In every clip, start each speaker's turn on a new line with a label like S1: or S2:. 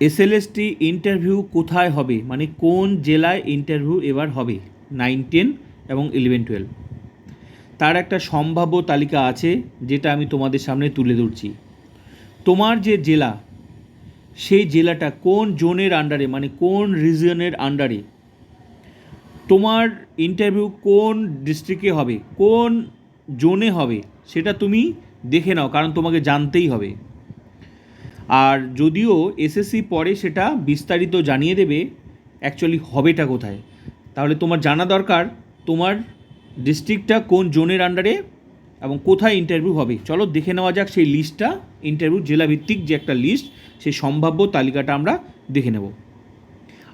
S1: SLST interview কোথায় হবে? মানে কোন জেলায় ইন্টারভিউ এবার হবে? নাইন টেন এবং ইলেভেন টুয়েলভ তার একটা সম্ভাব্য তালিকা আছে, যেটা আমি তোমাদের সামনে তুলে ধরছি। তোমার যে জেলা, সেই জেলাটা কোন জোনের আন্ডারে মানে কোন রিজিয়নের আন্ডারে তোমার ইন্টারভিউ কোন ডিস্ট্রিক্টে হবে, কোন জোনে হবে, সেটা তুমি দেখে নাও, কারণ তোমাকে জানতেই হবে। আর যদিও এসএসসি পরে সেটা বিস্তারিত জানিয়ে দেবে অ্যাকচুয়ালি হবেটা কোথায়? তাহলে তোমার জানা দরকার, তোমার ডিস্ট্রিক্টটা কোন জোনের আন্ডারে এবং কোথায় ইন্টারভিউ হবে। চলো দেখে নেওয়া যাক সেই লিস্টটা ইন্টারভিউ জেলাভিত্তিক যে একটা লিস্ট সেই সম্ভাব্য তালিকাটা আমরা দেখে নেব।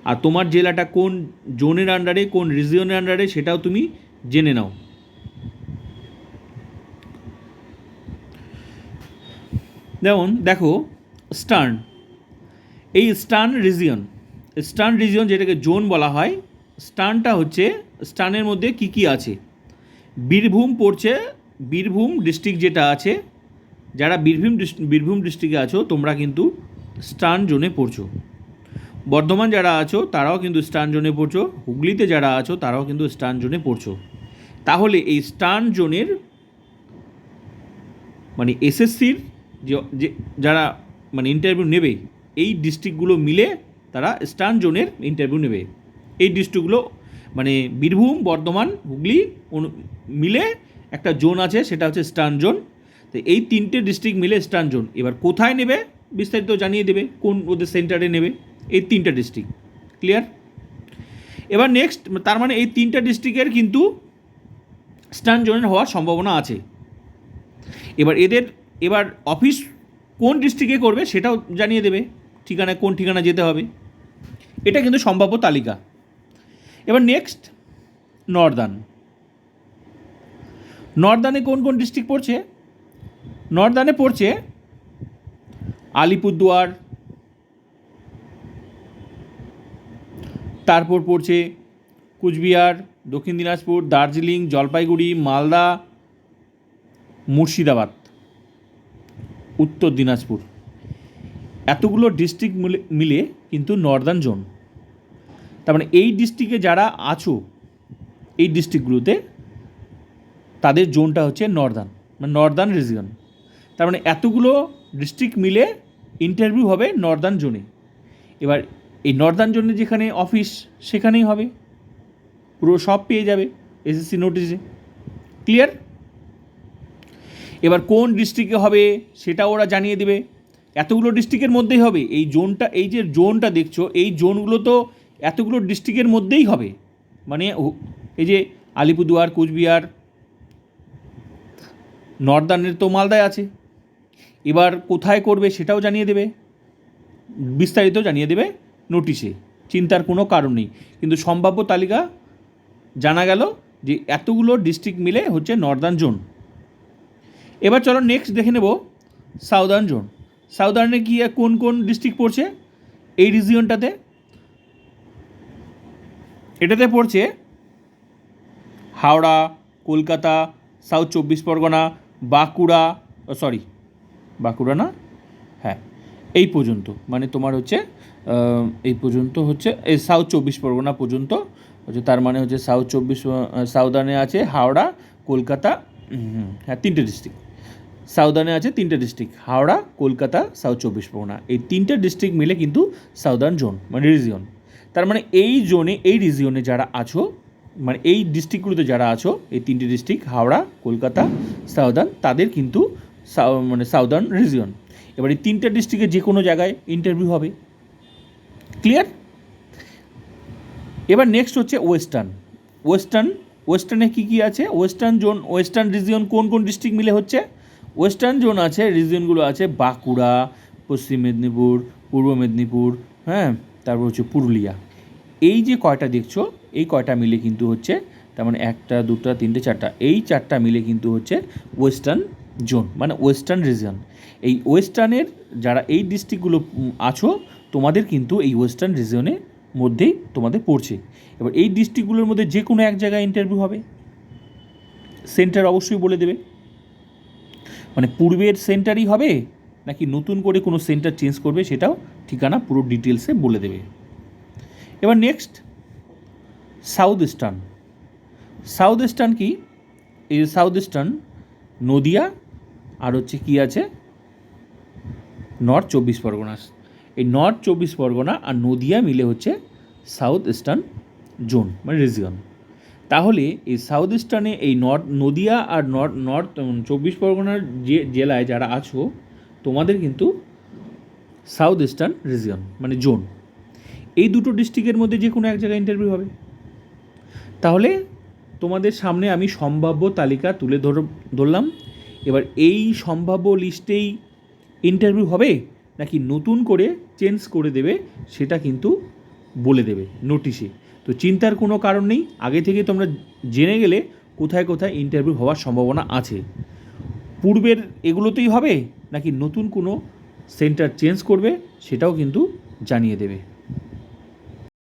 S1: আর তোমার জেলাটা কোন জোনের আন্ডারে কোন রিজিয়নের আন্ডারে সেটাও তুমি জেনে নাও। যেমন, দেখো স্টার্ন। এই স্টার্ন রিজিয়ন স্টার্ন রিজিয়ন যেটাকে জোন বলা হয়, স্টার্নটা হচ্ছে, স্টার্নের মধ্যে কি কি আছে? বীরভূম পড়ছে, বীরভূম ডিস্ট্রিক্ট যেটা আছে, যারা বীরভূম বীরভূম ডিস্ট্রিক্টে আছো, তোমরা কিন্তু স্টার্ন জোনে পড়ছো। বর্ধমান যারা আছো, তারাও কিন্তু স্টার্ন জোনে পড়ছো। হুগলিতে যারা আছো, তারাও কিন্তু স্টার্ন জোনে পড়ছো। তাহলে এই স্টার্ন জোনের মানে এসএসসির যে, যারা মানে ইন্টারভিউ নেবে এই ডিস্ট্রিক্টগুলো মিলে তারা স্টার্ন জোনের ইন্টারভিউ নেবে। এই ডিস্ট্রিক্টগুলো মানে বীরভূম, বর্ধমান, হুগলি মিলে একটা জোন আছে, সেটা হচ্ছে স্টার্ন জোন। তো এই তিনটে ডিস্ট্রিক্ট মিলে স্টার্ন জোন। এবার কোথায় নেবে বিস্তারিত জানিয়ে দেবে, কোন ওদের সেন্টারে নেবে, এই তিনটা ডিস্ট্রিক্ট ক্লিয়ার এবার নেক্সট তার মানে এই তিনটা ডিস্ট্রিক্টের কিন্তু স্টার্ন জোনের হওয়ার সম্ভাবনা আছে। এবার এদের, এবার অফিস কোন ডিস্ট্রিক্টে করবে সেটাও জানিয়ে দেবে, ঠিকানায় কোন ঠিকানা যেতে হবে। এটা কিন্তু সম্ভাব্য তালিকা। এবার নেক্সট নর্দার্ন নর্দানে কোন কোন ডিস্ট্রিক্ট পড়ছে? নর্দানে পড়ছে আলিপুরদুয়ার, তারপর পড়ছে কুচবিহার, দক্ষিণ দিনাজপুর, দার্জিলিং, জলপাইগুড়ি, মালদা, মুর্শিদাবাদ। উত্তর দিনাজপুর। এতগুলো ডিস্ট্রিক্ট মিলে কিন্তু নর্দার্ন জোন তার মানে এই ডিস্ট্রিক্টে যারা আছো, এই ডিস্ট্রিক্টগুলোতে তাদের জোনটা হচ্ছে নর্দার্ন মানে নর্দার্ন রিজিয়ন তার মানে এতগুলো ডিস্ট্রিক্ট মিলে ইন্টারভিউ হবে নর্দার্ন জোনে এবার এই নর্দার্ন জোনে যেখানে অফিস সেখানেই হবে। পুরো সব পেয়ে যাবে এসএসসি নোটিশে ক্লিয়ার এবার কোন ডিস্ট্রিক্টে হবে সেটা ওরা জানিয়ে দেবে। এতগুলো ডিস্ট্রিক্টের মধ্যেই হবে। এই জোনটা এই যে জোনটা দেখছ, এই জোনগুলো তো এতগুলো ডিস্ট্রিক্টের মধ্যেই হবে। মানে এই যে আলিপুরদুয়ার, কুচবিহার নর্দার্নের তো মালদায় আছে। এবার কোথায় করবে সেটাও জানিয়ে দেবে। বিস্তারিত জানিয়ে দেবে নোটিশে চিন্তার কোনো কারণ নেই। কিন্তু সম্ভাব্য তালিকা জানা গেল যে এতগুলো ডিস্ট্রিক্ট মিলে হচ্ছে নর্দার্ন জোন এবার চলো নেক্সট দেখে নেব সাউদার্ন জোন। সাউদার্নে কি কোন কোন ডিস্ট্রিক্ট পড়ছে? এই রিজিয়নটাতে এটাতে পড়ছে হাওড়া, কলকাতা সাউথ চব্বিশ পরগনা, বাঁকুড়া সরি বাঁকুড়া না? হ্যাঁ এই পর্যন্ত। মানে তোমার হচ্ছে এই পর্যন্ত হচ্ছে, এই সাউথ চব্বিশ পরগনা পর্যন্ত। হচ্ছে তার মানে হচ্ছে সাউথ চব্বিশ সাউদার্নে আছে হাওড়া, কলকাতা হ্যাঁ তিনটে ডিস্ট্রিক্ট সাউদার্নে আছে তিনটে ডিস্ট্রিক্ট হাওড়া, কলকাতা সাউথ চব্বিশ পরগনা। এই তিনটে ডিস্ট্রিক্ট মিলে কিন্তু সাউদার্ন জোন মানে রিজিয়ন তার মানে এই জোনে, এই রিজিয়নে যারা আছো মানে এই ডিস্ট্রিক্টগুলোতে যারা আছো, এই তিনটে ডিস্ট্রিক্ট হাওড়া, কলকাতা, সাউদার্ন, তাদের কিন্তু মানে সাউদার্ন রিজিয়ন এবার এই তিনটে ডিস্ট্রিক্টে যে কোনো জায়গায় ইন্টারভিউ হবে। ক্লিয়ার এবার নেক্সট হচ্ছে ওয়েস্টার্ন ওয়েস্টার্ন ওয়েস্টার্নে কী কী আছে? ওয়েস্টার্ন জোন ওয়েস্টার্ন রিজিয়ন কোন কোন ডিস্ট্রিক্ট মিলে হচ্ছে? ওয়েস্টার্ন জোন আছে রিজনগুলো আছে, বাঁকুড়া, পশ্চিম মেদিনীপুর, পূর্ব মেদিনীপুর হ্যাঁ তারপর হচ্ছে পুরুলিয়া। এই যে কয়টা দেখছ, এই কয়টা মিলে কিন্তু হচ্ছে, তার মানে একটা, দুটা, তিনটে, চারটা, এই চারটা মিলে কিন্তু হচ্ছে ওয়েস্টার্ন জোন মানে ওয়েস্টার্ন রিজন এই ওয়েস্টার্নের যারা এই ডিস্ট্রিক্টগুলো আছো, তোমাদের কিন্তু এই ওয়েস্টার্ন রিজিয়নের মধ্যেই তোমাদের পড়ছে। এবার এই ডিস্ট্রিক্টগুলোর মধ্যে যে কোনো এক জায়গায় ইন্টারভিউ হবে। সেন্টার অবশ্যই বলে দেবে। মানে পূর্বের সেন্টারই হবে নাকি নতুন করে কোনো সেন্টার চেঞ্জ করবে সেটাও ঠিকানা পুরো ডিটেলসে বলে দেবে। এবার next south eastern south eastern কি? এই সাউথ ইস্টার্ন নদিয়া আর হচ্ছে কি আছে? নর্থ চব্বিশ পরগনা। এই নর্থ চব্বিশ পরগনা আর নদিয়া মিলে হচ্ছে সাউথ ইস্টার্ন জোন মানে রিজিয়ন তাহলে এই সাউথ ইস্টার্নে এই নর্থ নদিয়া আর নর্থ নর্থ চব্বিশ পরগনার যে, জেলায় যারা আছো, তোমাদের কিন্তু সাউথ ইস্টার্ন রিজিয়ন মানে জোন এই দুটো ডিস্ট্রিক্টের মধ্যে যে কোনো এক জায়গায় ইন্টারভিউ হবে। তাহলে তোমাদের সামনে আমি সম্ভাব্য তালিকা তুলে ধর, ধরলাম। এবার এই সম্ভাব্য লিস্টেই ইন্টারভিউ হবে নাকি নতুন করে চেঞ্জ করে দেবে, সেটা কিন্তু বলে দেবে নোটিশে তো চিন্তার কোনো কারণ নেই। আগে থেকে তোমরা জেনে গেলে কোথায় কোথায় ইন্টারভিউ হওয়ার সম্ভাবনা আছে। পূর্বের এগুলোতেই হবে নাকি নতুন কোনো সেন্টার চেঞ্জ করবে সেটাও কিন্তু জানিয়ে দেবে।